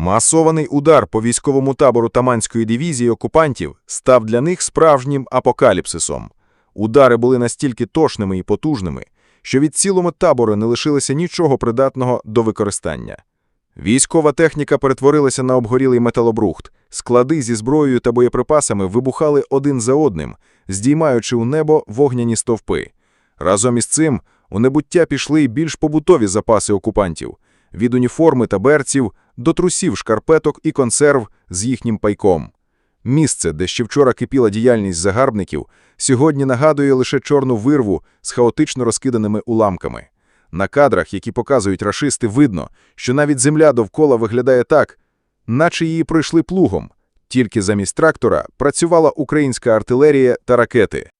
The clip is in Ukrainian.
Масований удар по військовому табору Таманської дивізії окупантів став для них справжнім апокаліпсисом. Удари були настільки точними і потужними, що від цілому табору не лишилося нічого придатного до використання. Військова техніка перетворилася на обгорілий металобрухт, склади зі зброєю та боєприпасами вибухали один за одним, здіймаючи у небо вогняні стовпи. Разом із цим у небуття пішли й більш побутові запаси окупантів – від уніформи та берців до трусів, шкарпеток і консерв з їхнім пайком. Місце, де ще вчора кипіла діяльність загарбників, сьогодні нагадує лише чорну вирву з хаотично розкиданими уламками. На кадрах, які показують рашисти, видно, що навіть земля довкола виглядає так, наче її пройшли плугом. Тільки замість трактора працювала українська артилерія та ракети.